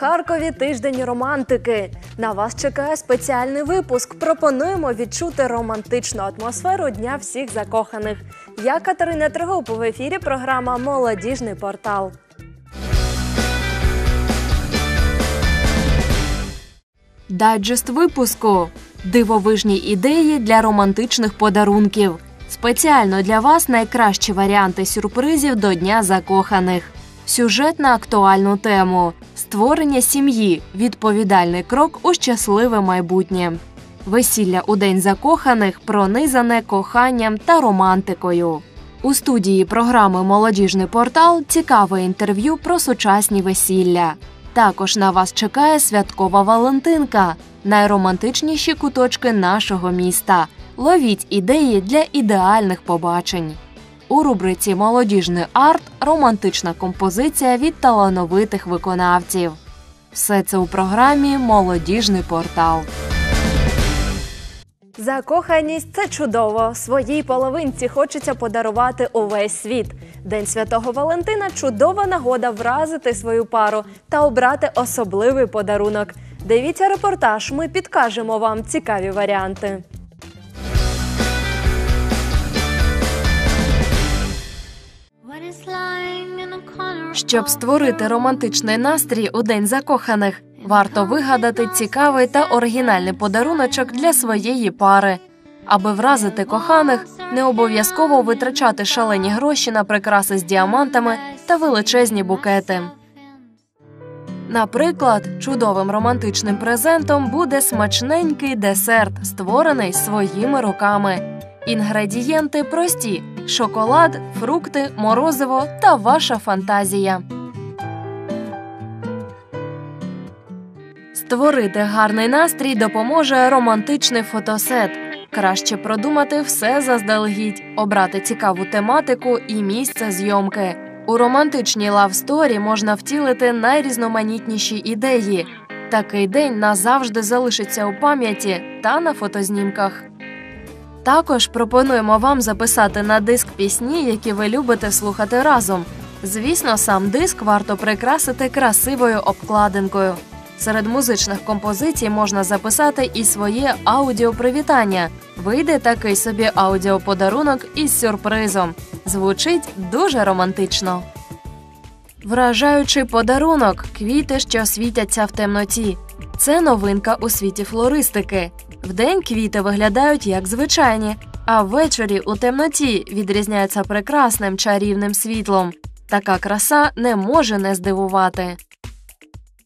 Харкові тиждень романтики. На вас чекає спеціальний випуск. Пропонуємо відчути романтичну атмосферу Дня всіх закоханих. Я Катерина Тригуп в ефірі. Програма Молодіжний портал. Дайджест випуску дивовижні ідеї для романтичних подарунків. Спеціально для вас найкращі варіанти сюрпризів до Дня закоханих. Сюжет на актуальну тему створення сім'ї відповідальний крок у щасливе майбутнє. Весілля у день закоханих пронизане коханням та романтикою. У студії програми Молодіжний портал цікаве інтерв'ю про сучасні весілля. Також на вас чекає святкова Валентинка, найромантичніші куточки нашого міста. Ловіть ідеї для ідеальних побачень. У рубриці Молодіжний арт романтична композиція від талановитих виконавців. Все це у програмі Молодіжний портал. Закоханість це чудово. Своїй половинці хочеться подарувати увесь світ. День святого Валентина чудова нагода вразити свою пару та обрати особливий подарунок. Дивіться репортаж. Ми підкажемо вам цікаві варіанти. Щоб створити романтичний настрій у день закоханих, варто вигадати цікавий та оригінальний подаруночок для своєї пари. Аби вразити коханих, не обов'язково витрачати шалені гроші на прикраси з діамантами та величезні букети. Наприклад, чудовим романтичним презентом буде смачненький десерт, створений своїми руками. Інгредієнти прості: шоколад, фрукти, морозиво та ваша фантазія. Створити гарний настрій допоможе романтичний фотосет. Краще продумати все заздалегідь, обрати цікаву тематику і місце зйомки. У романтичній лавсторі можна втілити найрізноманітніші ідеї. Такий день назавжди залишиться у пам'яті та на фотознімках. Також пропонуємо вам записати на диск пісні, які ви любите слухати разом. Звісно, сам диск варто прикрасити красивою обкладинкою. Серед музичних композицій можна записати і своє аудіопривітання. Вийде такий собі аудіоподарунок із сюрпризом. Звучить дуже романтично. Вражаючий подарунок квіти, що світяться в темноті. Це новинка у світі флористики. Вдень квіти виглядають як звичайні, а ввечері у темноті відрізняються прекрасним чарівним світлом. Така краса не може не здивувати.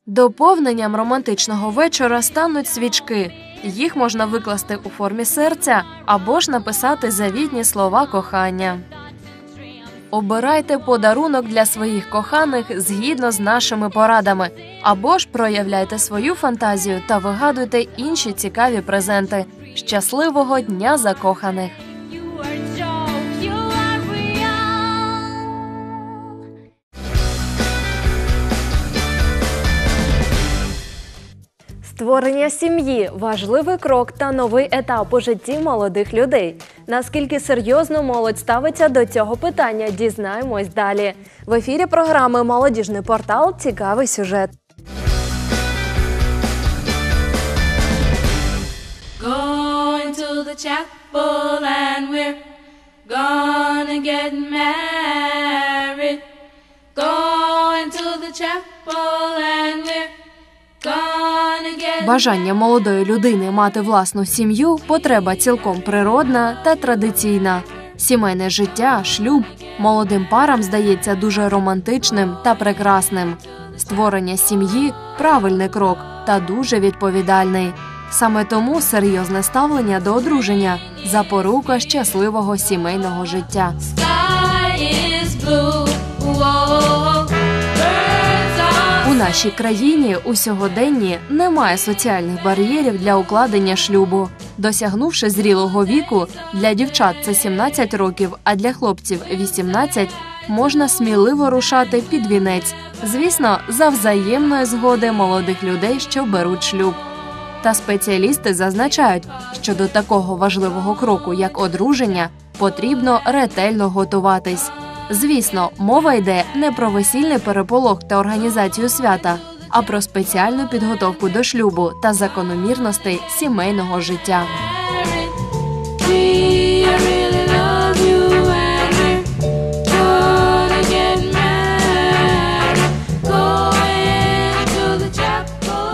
Доповненням романтичного вечора стануть свічки. Їх можна викласти у формі серця або ж написати завітні слова кохання. Обирайте подарунок для своїх коханих згідно з нашими порадами, або ж проявляйте свою фантазію та вигадуйте інші цікаві презенти. Щасливого дня закоханих! Створення сім'ї важливий крок та новий етап у житті молодих людей. Наскільки серйозно молодь ставиться до цього питання, дізнаємось далі. В ефірі програми Молодіжний портал цікавий сюжет. Going to the chapel and we're gonna get married. Going Бажання молодої людини мати власну сім'ю потреба цілком природна та традиційна. Сімейне життя, шлюб молодим парам здається дуже романтичним та прекрасним. Створення сім'ї правильний крок та дуже відповідальний. Саме тому серйозне ставлення до одруження запорука щасливого сімейного життя. Нашій країні у сьогоденні немає соціальних бар'єрів для укладення шлюбу. Досягнувши зрілого віку, для дівчат це 17 років, а для хлопців 18, можна сміливо рушати під вінець. Звісно, за взаємної згоди молодих людей, що беруть шлюб. Та спеціалісти зазначають, що до такого важливого кроку, як одруження, потрібно ретельно готуватись. Звісно, мова йде не про весільний переполох та організацію свята, а про спеціальну підготовку до шлюбу та закономірностей сімейного життя.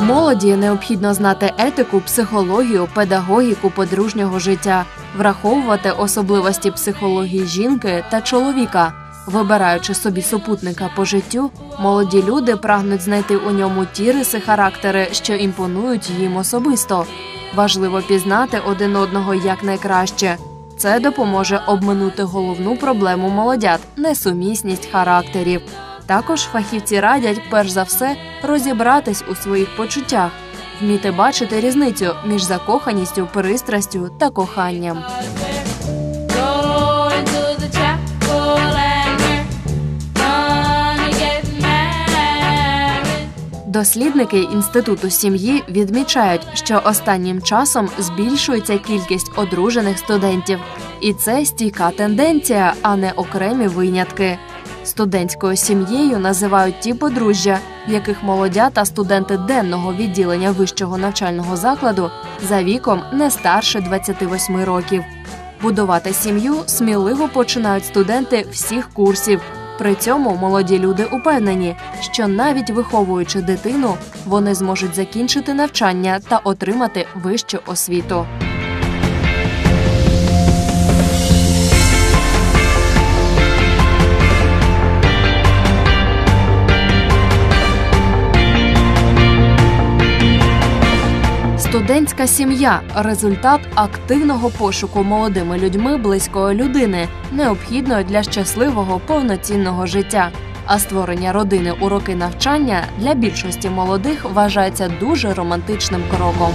Молоді необхідно знати етику, психологію, педагогіку подружнього життя, враховувати особливості психології жінки та чоловіка. Вибираючи собі супутника по життю, молоді люди прагнуть знайти у ньому ті риси характери, що імпонують їм особисто. Важливо пізнати один одного якнайкраще. Це допоможе обминути головну проблему молодят несумісність характерів. Також фахівці радять, перш за все, розібратись у своїх почуттях, вміти бачити різницю між закоханістю, пристрастю та коханням. Дослідники інституту сім'ї відмічають, що останнім часом збільшується кількість одружених студентів, і це стійка тенденція, а не окремі винятки. Студентською сім'єю називають ті подружжя, в яких молодя та студенти денного відділення вищого навчального закладу за віком не старше 28 років. Будувати сім'ю сміливо починають студенти всіх курсів. При цьому молоді люди упевнені, що навіть виховуючи дитину, вони зможуть закінчити навчання та отримати вищу освіту. Студентська сім'я результат активного пошуку молодими людьми близької людини, необхідної для щасливого повноцінного життя. А створення родини у роки навчання для більшості молодих вважається дуже романтичним кроком.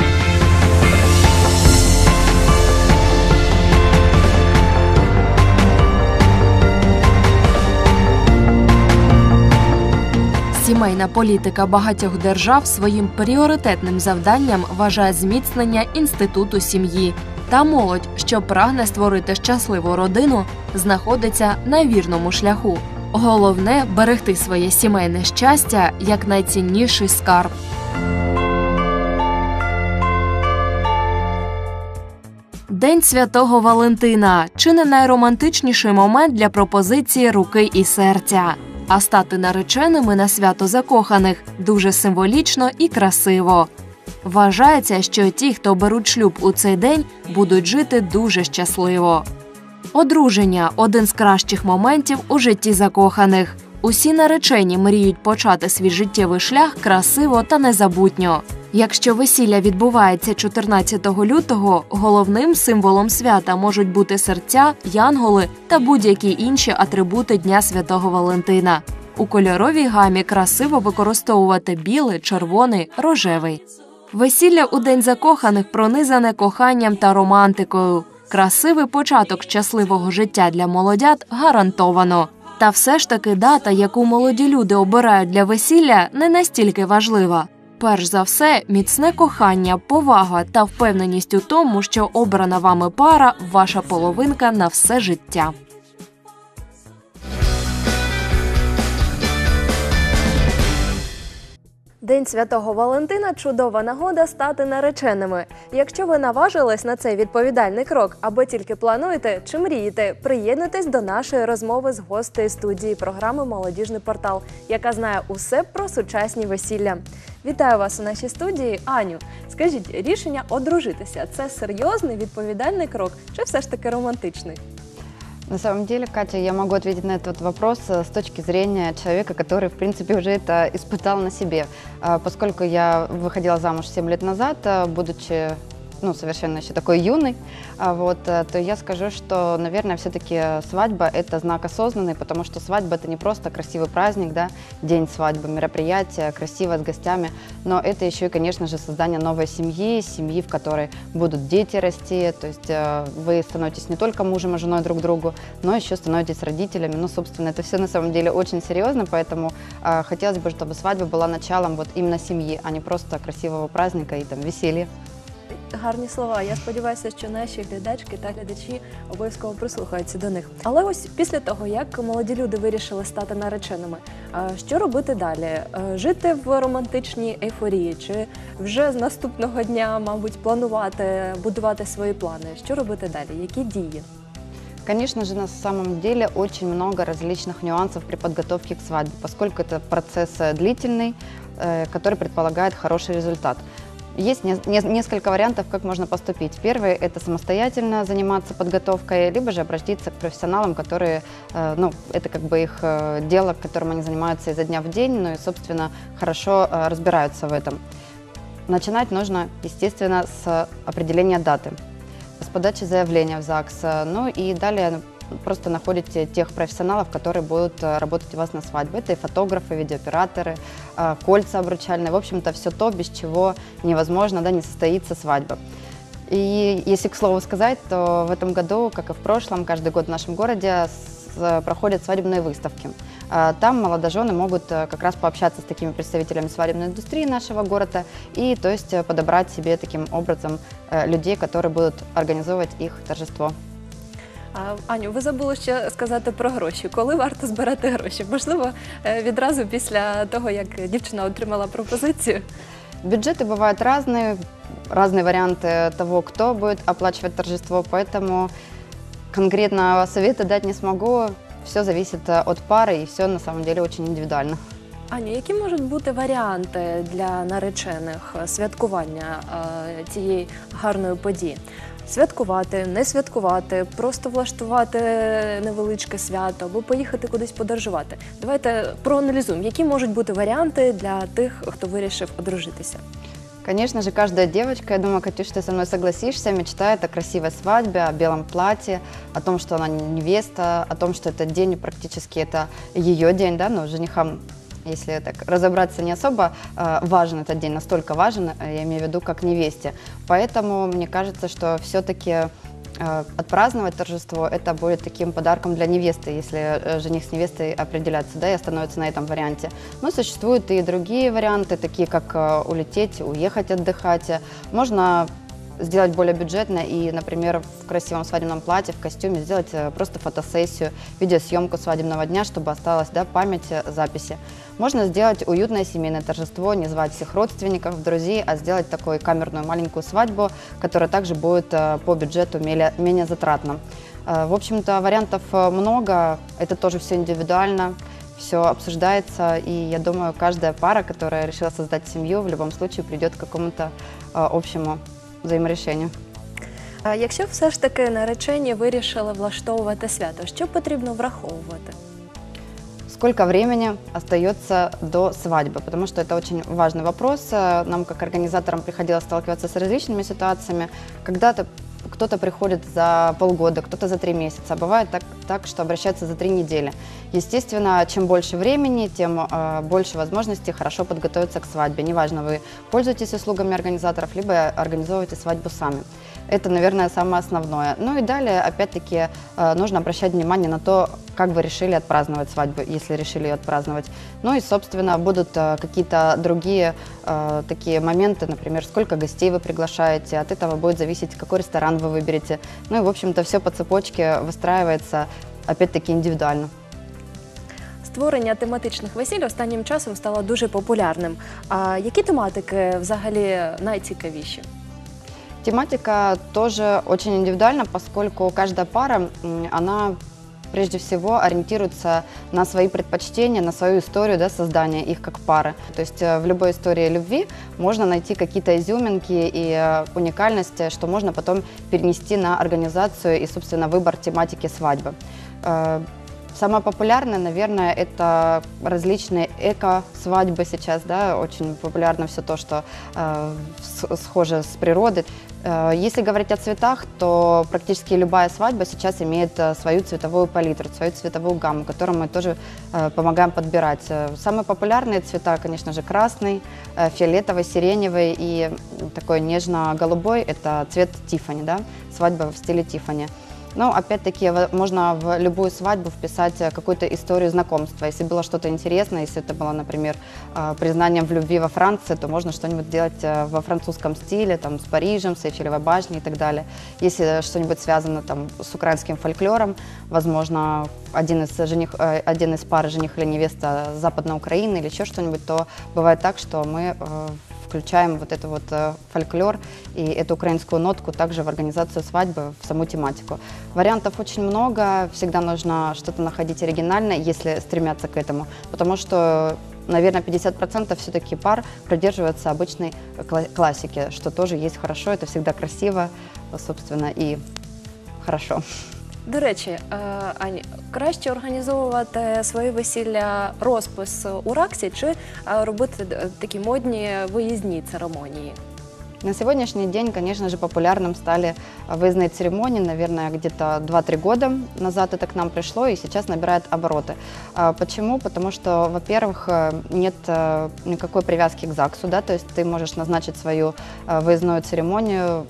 Сімейна політика багатьох держав своїм пріоритетним завданням вважає зміцнення інституту сім'ї. Та молодь, що прагне створити щасливу родину, знаходиться на вірному шляху. Головне берегти своє сімейне щастя як найцінніший скарб. День святого Валентина чи не найромантичніший момент для пропозиції руки і серця. А стати нареченими на свято закоханих дуже символічно і красиво. Вважається, що ті, хто беруть шлюб у цей день, будуть жити дуже щасливо. Одруження один з кращих моментів у житті закоханих. Усі наречені мріють почати свій життєвий шлях красиво та незабутньо. Якщо весілля відбувається 14 лютого, головним символом свята можуть бути серця, янголи та будь-які інші атрибути Дня Святого Валентина. У кольоровій гамі красиво використовувати білий, червоний, рожевий. Весілля у день закоханих пронизане коханням та романтикою. Красивий початок щасливого життя для молодят гарантовано. Та все ж таки дата, яку молоді люди обирають для весілля, не настільки важлива. Перш за все, міцне кохання, повага та впевненість у тому, що обрана вами пара ваша половинка на все життя. День святого Валентина чудова нагода стати нареченими. Якщо ви наважились на цей відповідальний крок або тільки плануєте чи мрієте, приєднуйтесь до нашої розмови з гостею студії програми Молодіжний портал, яка знає усе про сучасні весілля. Вітаю вас у нашій студії, Аню. Скажіть, рішення одружитися це серйозний відповідальний крок, чи все ж таки романтичний? На самом деле, Катя, я могу ответить на этот вопрос э, с точки зрения человека, который, в принципе, уже это испытал на себе. А, Поскольку я выходила замуж 7 лет назад, э, будучи ну, совершенно еще такой юный, а, вот, э, то я скажу, что, наверное, все-таки свадьба – это знак осознанный, потому что свадьба – это не просто красивый праздник, да, день свадьбы, мероприятие, красиво с гостями, но это еще и, конечно же, создание новой семьи, семьи, в которой будут дети расти, то есть э, вы становитесь не только мужем и женой друг другу, но еще становитесь родителями. Ну, собственно, это все на самом деле очень серьезно, поэтому э, хотелось бы, чтобы свадьба была началом вот именно семьи, а не просто красивого праздника и там веселья. гарні слова. Я сподіваюся, що наші глядачки та глядачі обов'язково прислухаються до них. Але ось після того, як молоді люди вирішили стати нареченими, а що робити далі? Е, Жити в романтичній ейфорії, чи вже з наступного дня, мабуть, планувати, будувати свої плани? Що робити далі? Які дії? Конечно же, на самом деле очень много различных нюансов при подготовке к свадьбе, поскольку это процесс э, длительный, э, который предполагает хороший результат. Есть не- не- несколько вариантов, как можно поступить. Первый – это самостоятельно заниматься подготовкой, либо же обратиться к профессионалам, которые, э, ну, это как бы их э, дело, которым они занимаются изо дня в день, ну и, собственно, хорошо э, разбираются в этом. Начинать нужно, естественно, с определения даты, с подачи заявления в ЗАГС. э, Ну и далее просто находите тех профессионалов, которые будут э, работать у вас на свадьбе. Это и фотографы, видеооператоры, э, кольца обручальные. В общем-то, все то, без чего невозможно, да, не состоится свадьба. И если к слову сказать, то в этом году, как и в прошлом, каждый год в нашем городе э, проходят свадебные выставки. Там молодожены могут как раз пообщаться с такими представителями свадебной индустрии нашего города и, то есть, подобрать себе таким образом людей, которые будут организовывать их торжество. А, Аню, ви забули ще сказати про гроші. Коли варто збирати гроші? Можливо, е, відразу після того, як дівчина отримала пропозицію. Бюджеты бывают разные, разные варианты того, кто будет оплачивать торжество, поэтому конкретно совета дать не смогу. Все зависит э, от пары, и все на самом деле очень индивидуально. Аню, які можуть бути варіанти для наречених е, святкування е, цієї гарної події? Святкувати, не святкувати, просто влаштувати невеличке свято або поїхати кудись подорожувати. Давайте проаналізуємо, які можуть бути варіанти для тих, хто вирішив одружитися. Конечно же, каждая девочка, я думаю, Катюш, ты со мной согласишься, мечтает о красивой свадьбе, о белом платье, о том, что она невеста, о том, что этот день практически это ее день, да, но женихам если так разобраться, не особо э, важен этот день, настолько важен, э, я имею в виду, как невесте. Поэтому мне кажется, что все-таки отпраздновать торжество это будет таким подарком для невесты, если э, жених с невестой определятся, да, и остановятся на этом варианте. Но существуют и другие варианты, такие как э, улететь, уехать отдыхать. Можно сделать более бюджетно и, например, в красивом свадебном платье, в костюме сделать э, просто фотосессию, видеосъемку свадебного дня, чтобы осталась да, память э, записи. Можно сделать уютное семейное торжество, не звать всех родственников, друзей, а сделать такую камерную маленькую свадьбу, которая также будет э, по бюджету менее, менее затратна. В общем-то, вариантов много, это тоже все индивидуально, все обсуждается, и я думаю, каждая пара, которая решила создать семью, в любом случае придет к какому-то общему взаиморешению. А якщо все ж таки наречені вирішили влаштовувати свято, що потрібно враховувати? Сколько времени остается до свадьбы? Потому что это очень важный вопрос. Э, Нам, как организаторам, приходилось сталкиваться с различными ситуациями. Когда-то кто-то приходит за полгода, кто-то за три месяца. А бывает так, так, что обращаются за три недели. Естественно, чем больше времени, тем э, больше возможностей хорошо подготовиться к свадьбе. Неважно, вы пользуетесь услугами организаторов, либо организовываете свадьбу сами. Это, наверное, самое основное. Ну и далее, опять-таки, э, нужно обращать внимание на то, как вы решили отпраздновать свадьбу, если решили ее отпраздновать. Ну и, собственно, будут э, какие-то другие э, такие моменты, например, сколько гостей вы приглашаете, от этого будет зависеть, какой ресторан вы выберете. Ну и, в общем-то, все по цепочке выстраивается, опять-таки, индивидуально. Створення тематичних весіль останнім часом стало дуже популярним. А які тематики взагалі найцікавіші? Тематика тоже очень индивидуальна, поскольку каждая пара, она прежде всего ориентируется на свои предпочтения, на свою историю да, создания их как пары. То есть э, в любой истории любви можно найти какие-то изюминки и э, уникальности, что можно потом перенести на организацию и, собственно, выбор тематики свадьбы. Самое популярное, наверное, это различные эко-свадьбы сейчас, да, очень популярно все то, что э, схоже с природой. Э, если говорить о цветах, то практически любая свадьба сейчас имеет э, свою цветовую палитру, свою цветовую гамму, которую мы тоже э, помогаем подбирать. Самые популярные цвета, конечно же, красный, фиолетовый, сиреневый и такой нежно-голубой – это цвет Тиффани, да, свадьба в стиле Тиффани. Но опять-таки во- можно в любую свадьбу вписать э, какую-то историю знакомства. Если было что-то интересное, если это было, например, э, признанием в любви во Франции, то можно что-нибудь делать э, во французском стиле, там, с Парижем, с Эйфелевой башней и так далее. Если что-нибудь связано там, с украинским фольклором, возможно, один из, жених, э, один из пар жених или невеста с Западной Украины или еще что-нибудь, то бывает так, что мы э, включаем вот это вот э, фольклор и эту украинскую нотку также в организацию свадьбы, в саму тематику. Вариантов очень много, всегда нужно что-то находить оригинальное, если стремятся к этому, потому что Наверное, 50% все-таки пар придерживаются обычной кла- классики, что тоже есть хорошо, это всегда красиво, собственно, и хорошо. До речі, е, Ань, краще організовувати своє весілля розпис у Раксі чи е, робити е, такі модні виїзні церемонії? На сегодняшний день, конечно же, популярным стали выездные церемонии, наверное, где-то 2-3 года назад это к нам пришло и сейчас набирает обороты. А Почему? Потому что, во-первых, э, нет э, никакой привязки к ЗАГСу, да, то есть ты можешь назначить свою э, выездную церемонию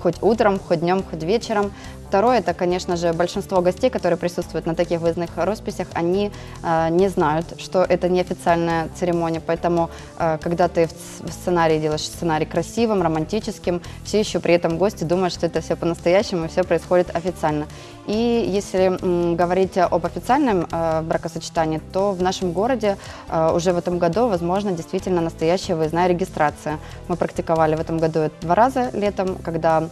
хоть утром, хоть днем, хоть вечером. Второе, это, конечно же, большинство гостей, которые присутствуют на таких выездных росписях, они э, не знают, что это неофициальная церемония, поэтому, э, когда ты в в сценарии делаешь сценарий красивым, романтическим, все еще при этом гости думают, что это все по-настоящему, все происходит официально. И если м, говорить об официальном э, бракосочетании, то в нашем городе э, уже в этом году, возможно, действительно настоящая выездная регистрация. Мы практиковали в этом году два раза летом, когда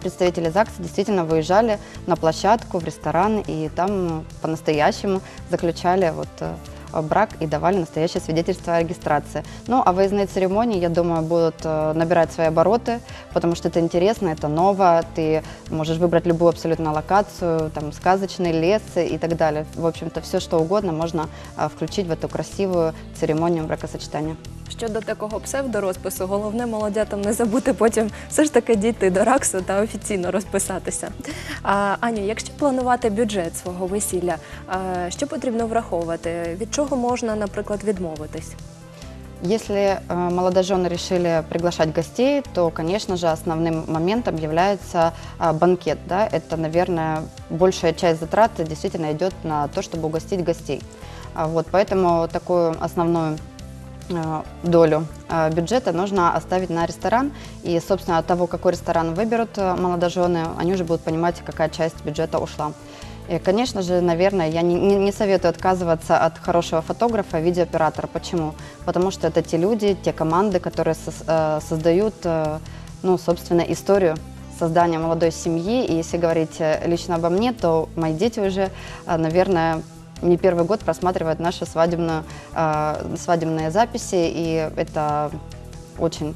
представители ЗАГСа действительно выезжали на площадку, в ресторан, и там по-настоящему заключали вот э, брак и давали настоящее свидетельство о регистрации. Ну, а выездные церемонии, я думаю, будут э, набирать свои обороты, потому что это интересно, это ново, ты можешь выбрать любую абсолютно локацию, там, сказочный лес и так далее. В общем-то, все, что угодно можно э, включить в эту красивую церемонию бракосочетания. Щодо такого псевдорозпису, головне молодятам не забути потім все ж таки дійти до Раксу та офіційно розписатися. А, Аню, якщо планувати бюджет свого весілля, а, що потрібно враховувати? Від чого можна, наприклад, відмовитись? Если э, молодожены решили приглашать гостей, то, конечно же, основным моментом является а, банкет. Да? Это, наверное, большая часть затрат действительно идет на то, чтобы угостить гостей. А, Вот, поэтому такую основную э, долю э, бюджета нужно оставить на ресторан. И, собственно, от того, какой ресторан выберут э, молодожены, они уже будут понимать, какая часть бюджета ушла. И, конечно же, наверное, я не, не- не советую отказываться от хорошего фотографа, видеооператора. Почему? Потому что это те люди, те команды, которые э, создают, э, ну, собственно, историю создания молодой семьи. И если говорить э, лично обо мне, то мои дети уже, э, наверное, не первый год просматривают наши свадебную, э, свадебные записи, и это очень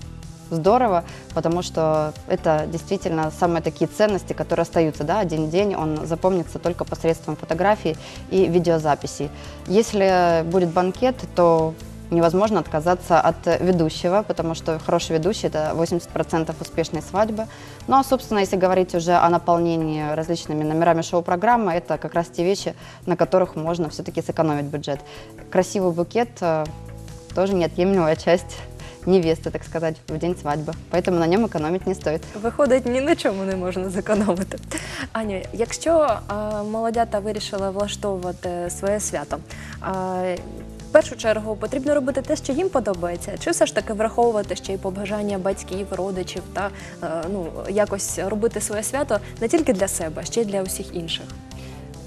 здорово, потому что это действительно самые такие ценности, которые остаются, да, один день, он запомнится только посредством фотографий и видеозаписей. Если будет банкет, то невозможно отказаться от ведущего, потому что хороший ведущий – это 80% успешной свадьбы. Ну а, собственно, если говорить уже о наполнении различными номерами шоу-программы, это как раз те вещи, на которых можно все-таки сэкономить бюджет. Красивый букет э, тоже неотъемлемая часть невесты, так сказать, в день свадьбы. Поэтому на нем экономить не стоит. Виходить, ні на чому не можна зекономити. Аню, якщо а, молодята вирішили влаштовувати своє свято, а, в першу чергу потрібно робити те, що їм подобається, чи все ж таки враховувати ще й побажання батьків, родичів та е, ну якось робити своє свято не тільки для себе, а ще й для усіх інших.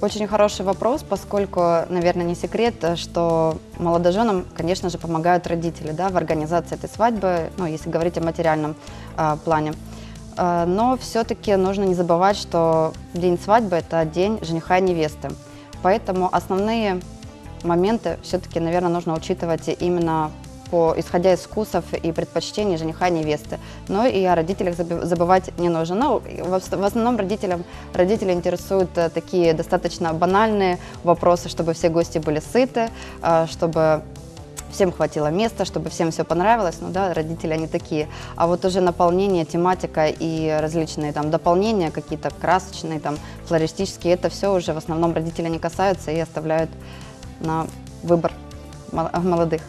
Очень хороший вопрос, поскольку, наверное, не секрет, э, что молодоженам, конечно же, помогают родители да, в организации этой свадьбы, ну, если говорить о материальном а, плане. А, но все-таки нужно не забывать, что день свадьбы – это день жениха и невесты. Поэтому основные моменты все-таки, наверное, нужно учитывать именно по, исходя из вкусов и предпочтений жениха и невесты. Но и о родителях забывать не нужно. Ну, в, ос- в основном родителям, родители интересуют э, такие достаточно банальные вопросы, чтобы все гости были сыты, э, чтобы всем хватило места, чтобы всем все понравилось. Ну да, родители они такие. А вот уже наполнение, тематика и различные там дополнения, какие-то красочные, там, флористические, это все уже в основном родители не касаются и оставляют на выбор мол- молодых.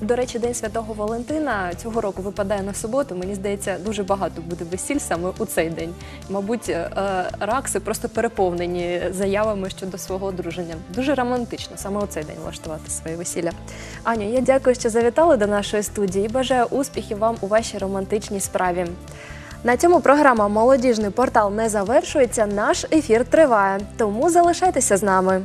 До речі, День Святого Валентина цього року випадає на суботу. Мені здається, дуже багато буде весіль саме у цей день. Мабуть, е, ракси просто переповнені заявами щодо свого одруження. Дуже романтично саме у цей день влаштувати своє весілля. Аню, я дякую, що завітали до нашої студії і бажаю успіхів вам у вашій романтичній справі. На цьому програма Молодіжний портал не завершується. Наш ефір триває, тому залишайтеся з нами.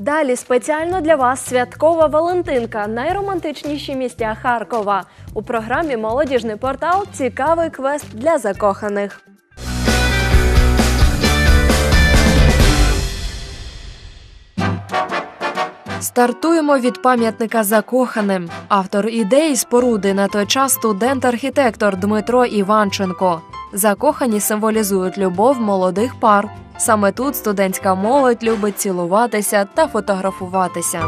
Далі спеціально для вас святкова Валентинка, найромантичніші місця Харкова. У програмі Молодіжний портал цікавий квест для закоханих. Стартуємо від пам'ятника закоханим. Автор ідеї споруди на той час студент-архітектор Дмитро Іванченко. Закохані символізують любов молодих пар. Саме тут студентська молодь любить цілуватися та фотографуватися.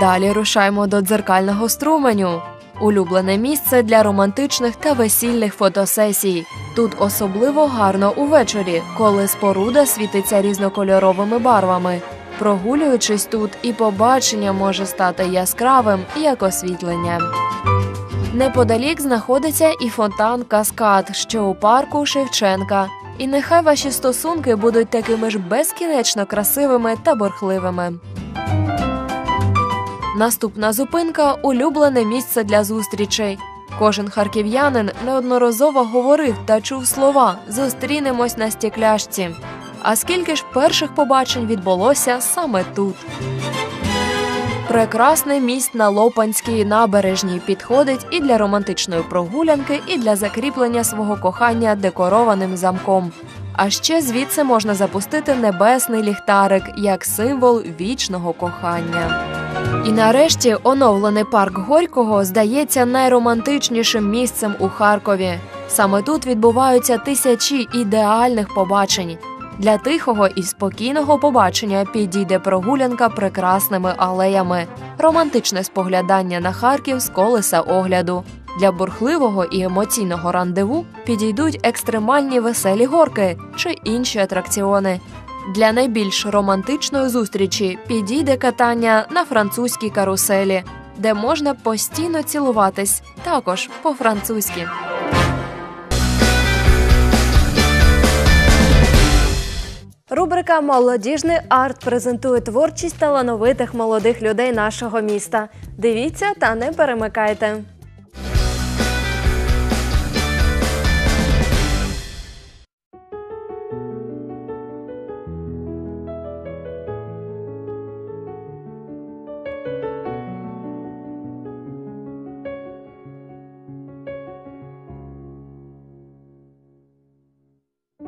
Далі рушаємо до дзеркального струменю. Улюблене місце для романтичних та весільних фотосесій. Тут особливо гарно увечері, коли споруда світиться різнокольоровими барвами. Прогулюючись тут, і побачення може стати яскравим, як освітлення. Неподалік знаходиться і фонтан Каскад, що у парку Шевченка. І нехай ваші стосунки будуть такими ж безкінечно красивими та бурхливими. Наступна зупинка улюблене місце для зустрічей. Кожен харків'янин неодноразово говорив та чув слова зустрінемось на стекляшці. А скільки ж перших побачень відбулося саме тут. Прекрасний міст на Лопанській набережній підходить і для романтичної прогулянки, і для закріплення свого кохання декорованим замком. А ще звідси можна запустити небесний ліхтарик як символ вічного кохання. І нарешті оновлений парк Горького здається найромантичнішим місцем у Харкові. Саме тут відбуваються тисячі ідеальних побачень. Для тихого і спокійного побачення підійде прогулянка прекрасними алеями, романтичне споглядання на Харків з колеса огляду. Для бурхливого і емоційного рандеву підійдуть екстремальні веселі горки чи інші атракціони. Для найбільш романтичної зустрічі підійде катання на французькій каруселі, де можна постійно цілуватись, також по-французьки. Рубрика Молодіжний арт презентує творчість талановитих молодих людей нашого міста. Дивіться та не перемикайте.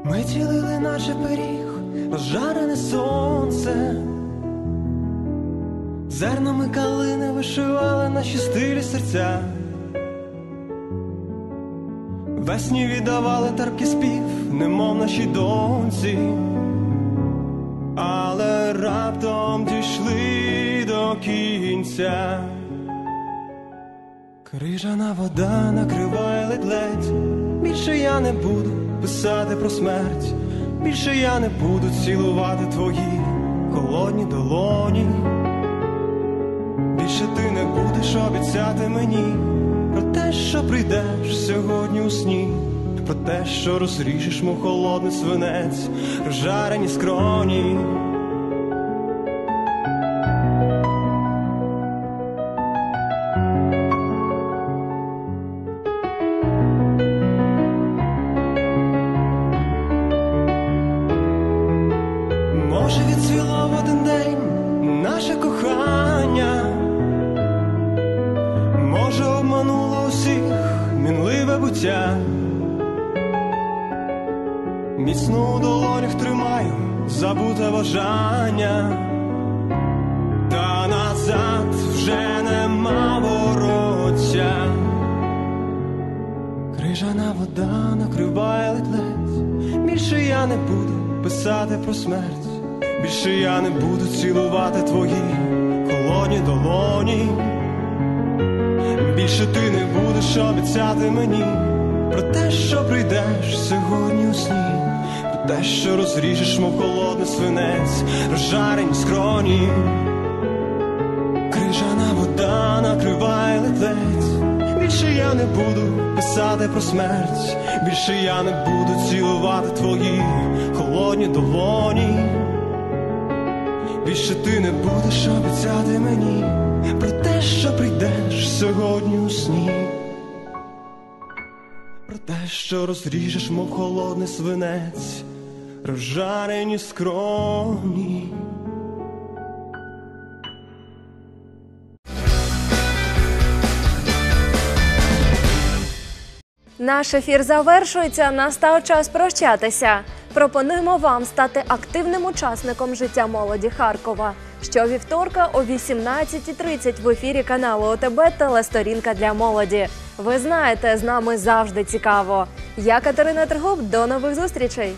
Ми цілили наше пиріг, розжарене сонце. Зернами калини вишивали наші стилі серця. Весні віддавали терпкий спів, немов нашій доньці, але раптом дійшли до кінця. Крижана вода накриває ледь-ледь, більше я не буду писати про смерть, більше я не буду цілувати твої холодні долоні. Більше ти не будеш обіцяти мені про те, що прийдеш сьогодні у сні, про те, що розріжеш мов холодний свинець, розжарені скроні. Смерть, більше я не буду цілувати твої холодні долоні. Більше ти не будеш обіцяти мені про те, що прийдеш сьогодні у сні, про те, що розріжеш, мов холодний свинець, розжарені скроні. Крижана вода накриває ледвець. Більше я не буду писати про смерть, більше я не буду цілувати твої холодні долоні. Більше ти не будеш обіцяти мені про те, що прийдеш сьогодні у сні. Про те, що розріжеш, мов холодний свинець, розжарені скроні. Наш ефір завершується. Настав час прощатися. Пропонуємо вам стати активним учасником життя молоді Харкова. Щовівторка о 18.30 в ефірі каналу ОТБ Телесторінка для молоді. Ви знаєте, з нами завжди цікаво. Я Катерина Тргуб. До нових зустрічей.